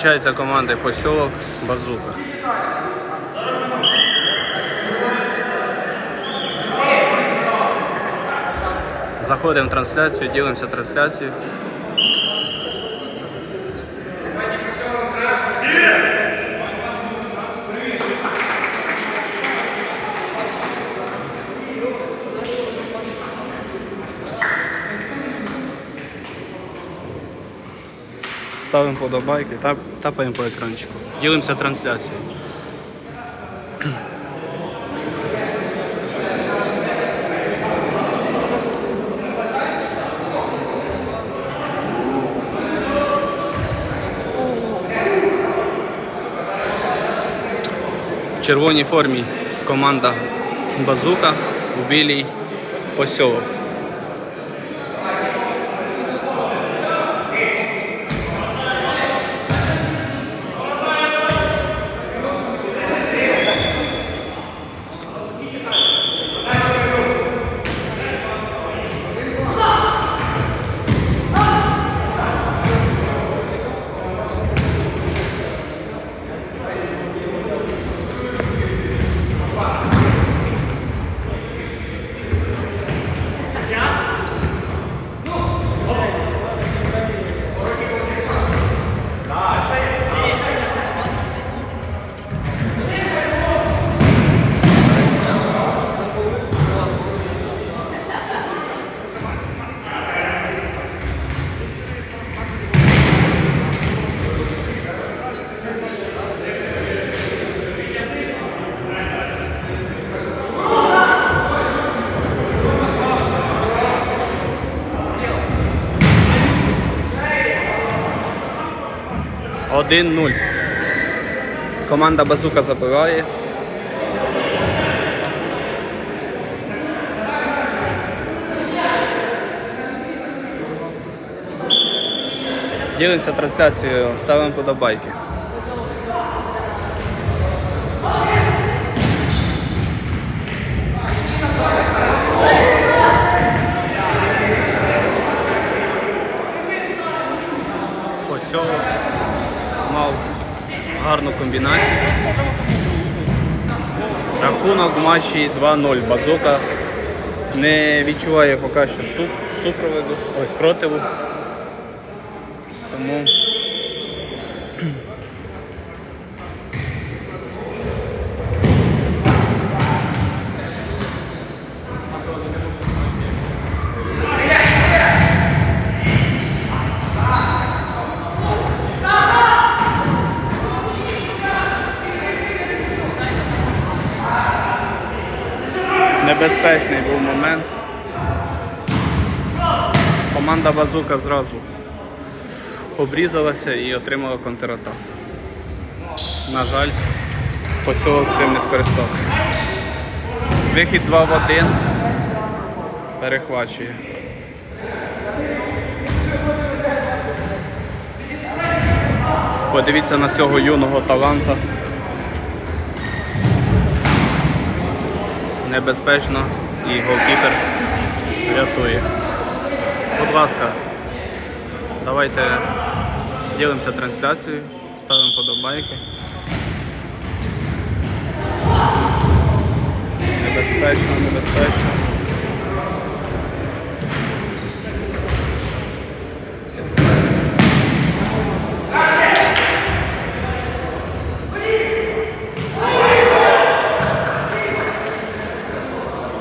зустрічаються команди Посьолок, Базука. Заходимо в трансляцію, ділимося трансляцією. Ставимо подобайки, тап, тапаємо по екранчику. Ділимося трансляцією. В червоній формі команда Базука, у білій посьолок. Один 0 Команда Базука забиває. Ділимося трансляцією, ставимо подобайки. Посьолок мав гарну комбінацію. Рахунок в матчі 2-0. Базука не відчуває поки що суп, супроводу, ось противу. Тому небезпечний був момент. Команда Базука зразу обрізалася і отримала контратаку. На жаль, посілок цим не скористався. Вихід 2 в 1 перехвачує. Подивіться на цього юного таланта. Небезпечно і голкіпер рятує. Будь ласка, давайте ділимося трансляцією, ставимо подобайки. Небезпечно, небезпечно.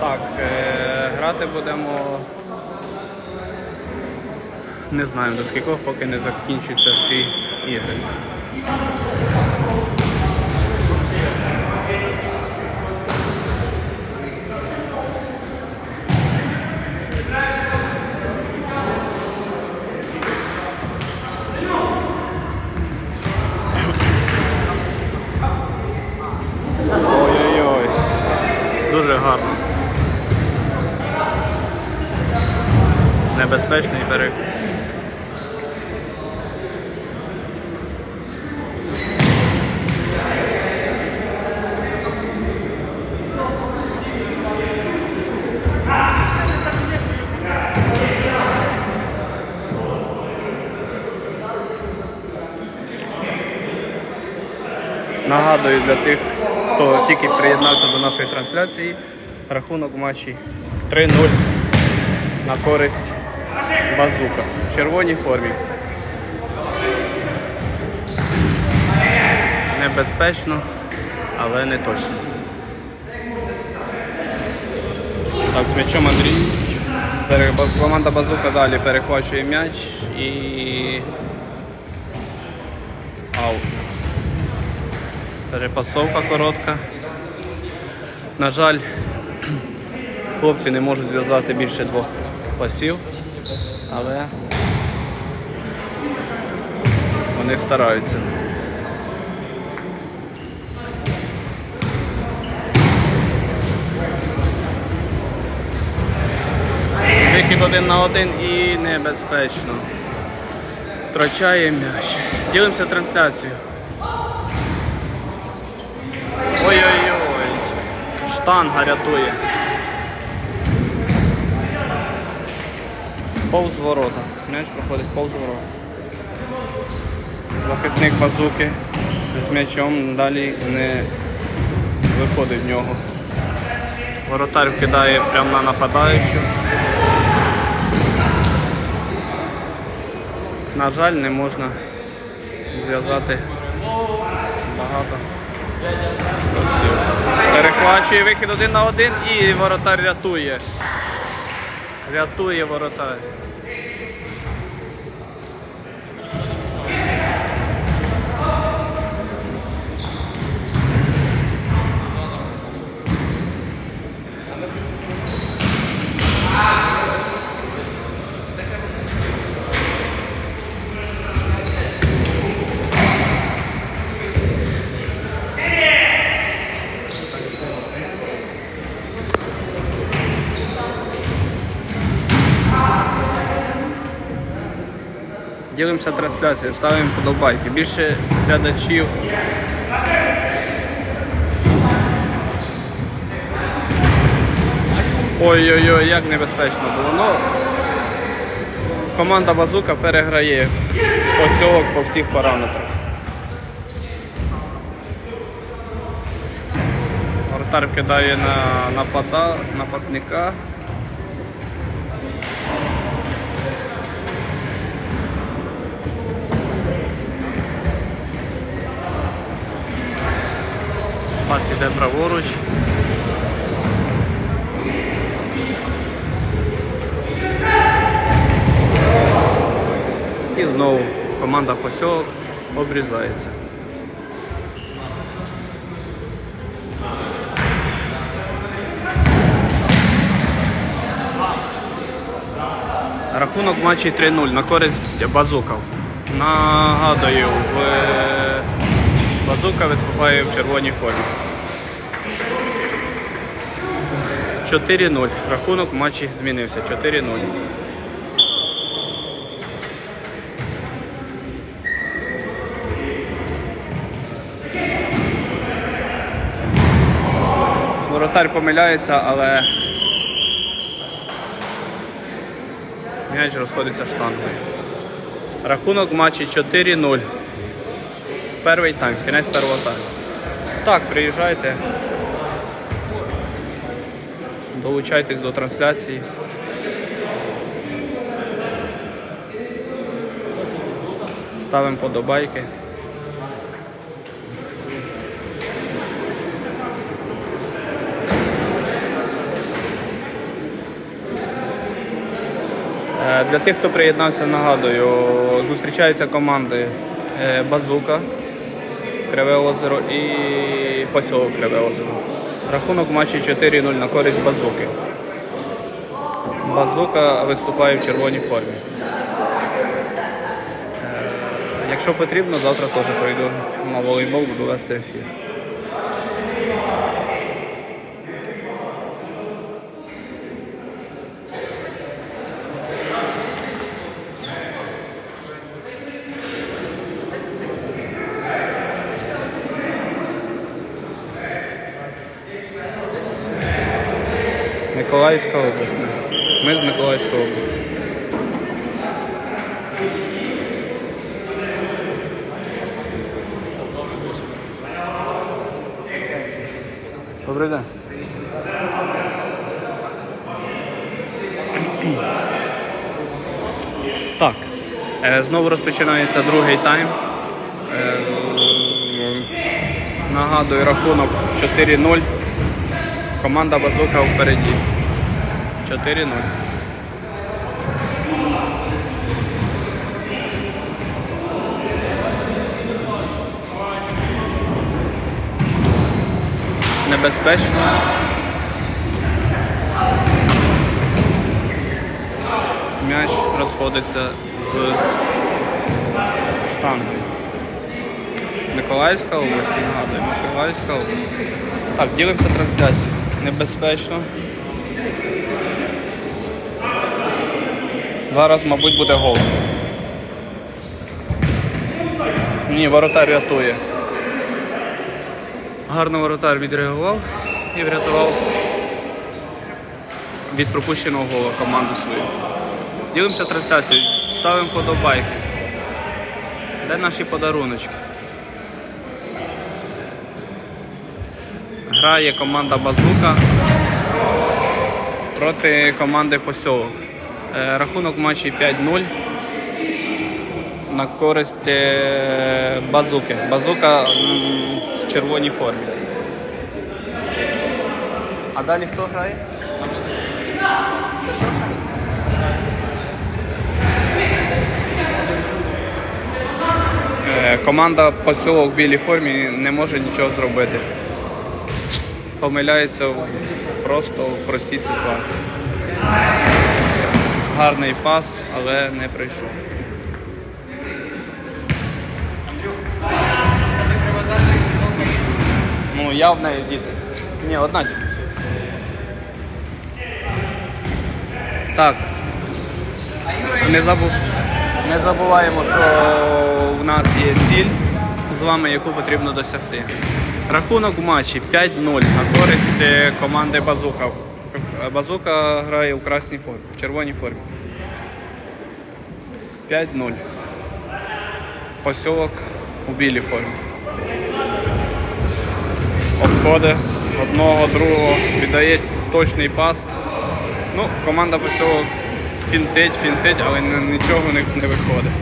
Так, грати будемо. Не знаємо до скількох, поки не закінчаться всі ігри. Ой-ой-ой. Дуже гарно. Небезпечний берег. Нагадую для тих, хто тільки приєднався до нашої трансляції, рахунок матчі 3-0 на користь базука в червоній формі. Небезпечно, але не точно. Так, з м'ячом Андрій. Команда Базука далі перехвачує м'яч і. Аут. Перепасовка коротка. На жаль, хлопці не можуть зв'язати більше двох пасів, але вони стараються. Вихід один на один і небезпечно. Втрачає м'яч. Ділимося трансляцією. Ой-ой-ой. Штанга рятує. Повз ворота. М'яч проходить повз ворота. Захисник базуки з м'ячом далі не виходить в нього. Воротар кидає прямо на нападаючу. На жаль, не можна зв'язати багато. Перехвачує вихід один на один і воротар рятує. Рятує воротар. Ділимося трансляцією, ставимо подобайки. Більше глядачів. Ой-ой-ой, як небезпечно було. Ну, команда Базука переграє посілок по всіх параметрах. Вратар кидає на напада, нападника. Пас іде праворуч. І знову команда посілок обрізається. Рахунок матчі 3-0 на користь базуків. Нагадую, в базука виступає в червоній формі. 4-0. Рахунок матчі змінився. 4-0. Воротар помиляється, але м'яч розходиться штангою. Рахунок матчі 4-0. Перший тайм, кінець першого тайму. Так, приїжджайте. Долучайтесь до трансляції. Ставимо подобайки. Е, Для тих, хто приєднався, нагадую, зустрічаються команди е, Базука, Криве озеро і посілок Криве озеро. Рахунок матчі 4-0 на користь Базуки. Базука виступає в червоній формі. Е, Якщо потрібно, завтра теж прийду на волейбол, буду вести ефір. Миколаївська область. Ми з Миколаївської області. Добрий день. Так. Е, Знову розпочинається другий тайм. Е, Нагадую, рахунок 4-0. Команда Базука впереді. 4-0. Небезпечно. М'яч розходиться з штангою. Миколаївська область, нагадую, Миколаївська область. Так, ділимося трансляцією. Небезпечно. Зараз, мабуть, буде гол. Ні, воротар рятує. Гарно воротар відреагував і врятував від пропущеного гола команду свою. Ділимося трансляцією, ставимо подобайки. Де наші подаруночки? Грає команда Базука проти команди Посьовок. Е, Рахунок матчі 5-0 на користь е, Базуки. Базука в червоній формі. А далі хто грає? Е, Команда посілок в білій формі не може нічого зробити. Помиляється просто в простій ситуації. Гарний пас, але не прийшов. Ну, я в неї діти. Ні, одна тільки. Так. Не, забу... не забуваємо, що в нас є ціль з вами, яку потрібно досягти. Рахунок в матчі 5-0 на користь е, команди Базука. Базука грає у красній формі, в червоній формі. 5-0. Посілок у білій формі. Обходи одного, другого, віддає точний пас. Ну, команда посілок фінтить, фінтить, але нічого у них не виходить.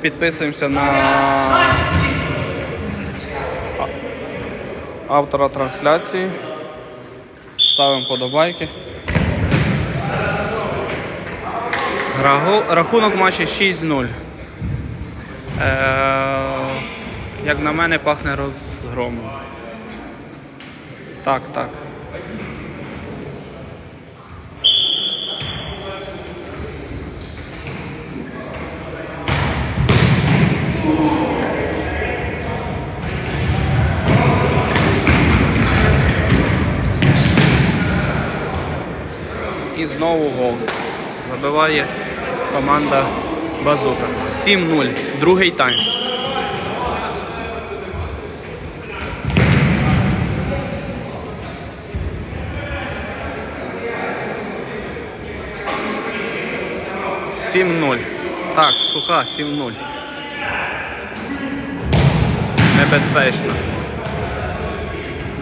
Підписуємося на а- автора трансляції. Ставимо подобайки. Рахунок матчі 6-0. Е, як на мене, пахне розгромом. Так, так. І знову гол. Забиває команда Базука. 7-0. Другий тайм. Сім нуль. Так, суха, 7-0. Небезпечно.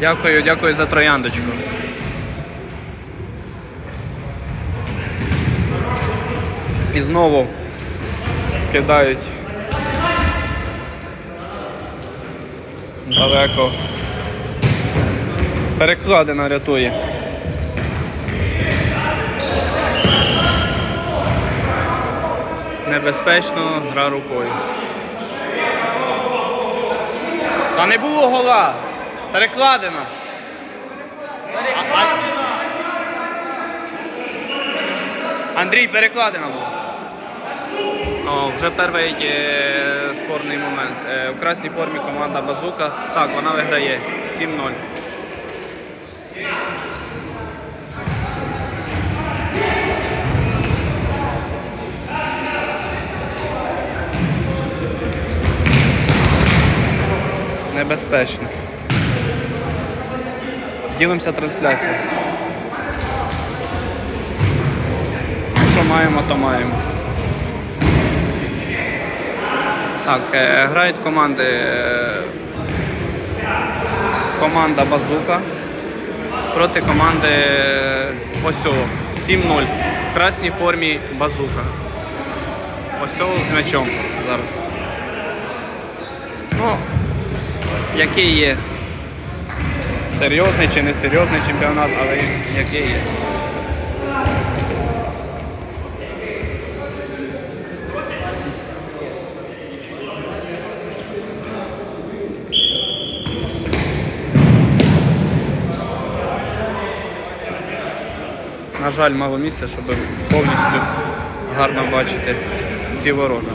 Дякую, дякую за трояндочку. І знову кидають далеко. Перекладина рятує. Небезпечно гра рукою. Та не було гола. Перекладина. А- а- Андрій, перекладина була. Вже перший е, спорний момент. Е, в красній формі команда Базука. Так, вона виграє 7-0. Небезпечно. Ділимося трансляцією. Що маємо, то маємо. Так, е, грають команди. е, Команда Базука проти команди е, 7-0. В красній формі Базука. Посьолок з м'ячом зараз. Ну, який є серйозний чи не серйозний чемпіонат, але який є. На жаль, мало місця, щоб повністю гарно бачити ці ворота.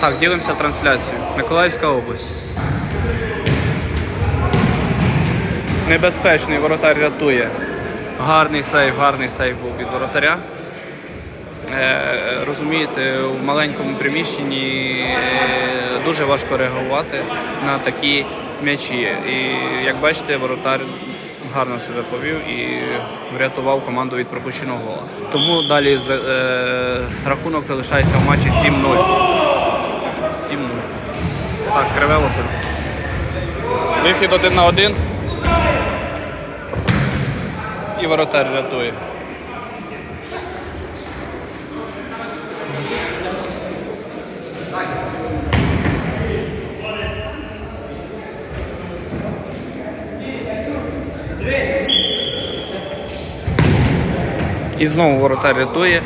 Так, ділимося трансляцією. Миколаївська область. Небезпечний воротар рятує. Гарний сейв, гарний сейв був від воротаря. Е, розумієте, в маленькому приміщенні е, дуже важко реагувати на такі м'ячі. І як бачите, воротар гарно себе повів і врятував команду від пропущеного гола. Тому далі е, рахунок залишається в матчі 7-0. 7-0. Так, криве озеро. Вихід один на один. І воротар рятує. І знову воротар рятує.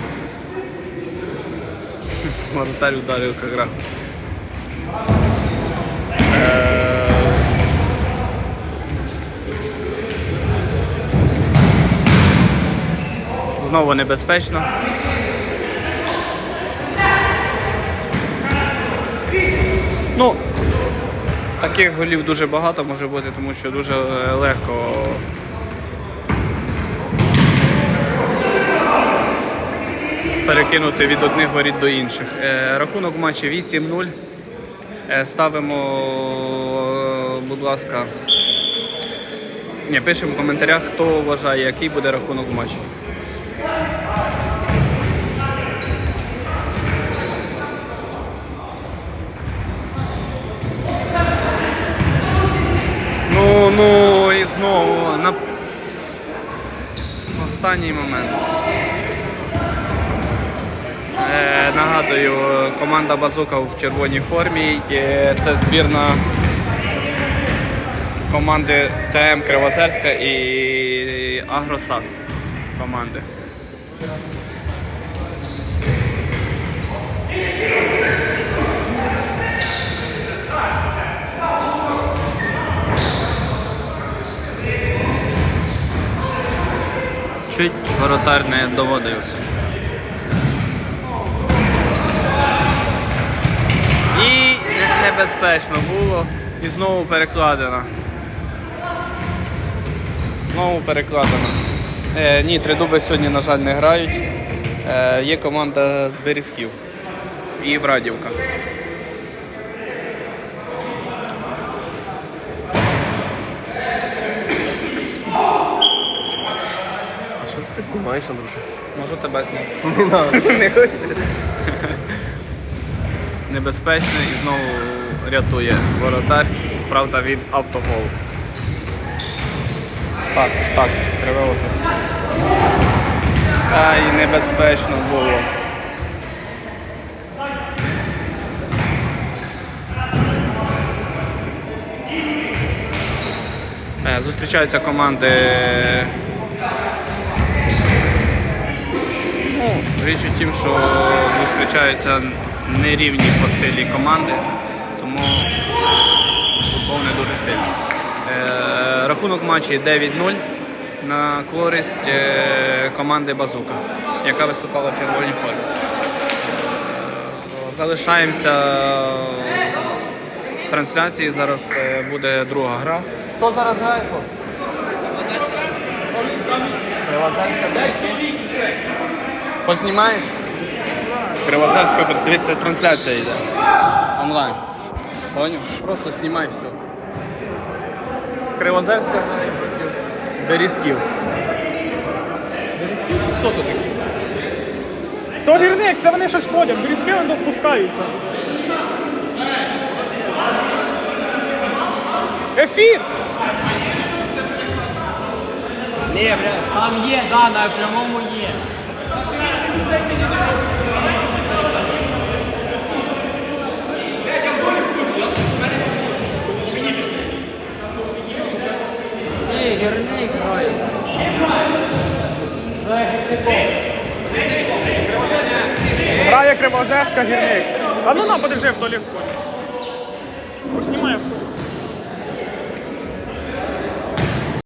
Воротар ударив як гра. Е, Знову небезпечно. Таких голів дуже багато може бути, тому що дуже е, легко перекинути від одних воріт до інших. Е, Рахунок матчі 8-0. Е, Ставимо, будь ласка, ні, пишемо в коментарях, хто вважає, який буде рахунок в Ну, ну і знову на останній момент. Е, нагадую, команда Базука в червоній формі. Є- Це збірна команди ТМ Кривозерська і Агросад команди. Чуть воротар не доводився. І небезпечно було. І знову перекладено. Знову перекладено. Е, ні, три дуби сьогодні, на жаль, не грають. Е, є команда з Берізків і Врадівка. А що це ти знімаєш, Андрюша? Можу тебе зняти. Не надо. Не хочу. Небезпечно і знову рятує воротар, правда, від автоголу. Так, так, криве озеро. Ай, небезпечно було. Е, Зустрічаються команди Річ у тім, що зустрічаються нерівні по силі команди, тому футбол не дуже сильний. Е, рахунок матчі 9-0 на користь е, команди Базука, яка виступала в червоній формі. Залишаємося в трансляції. Зараз е, буде друга гра. Хто зараз грає? Привозерська Березки? Познімаєш? Кривозерська, дивіться, трансляція йде. Онлайн. Поняв? Просто знімай все. Кривозерська проти Берізків. хто тут такий? То гірник, це вони щось ходять, брізки вони спускаються. Ефір! Ні, бля. Там є, да, на прямому є. Ні, гірник грає. Грає гірник. А ну на, подержи в долі сході. Поснімай в сході.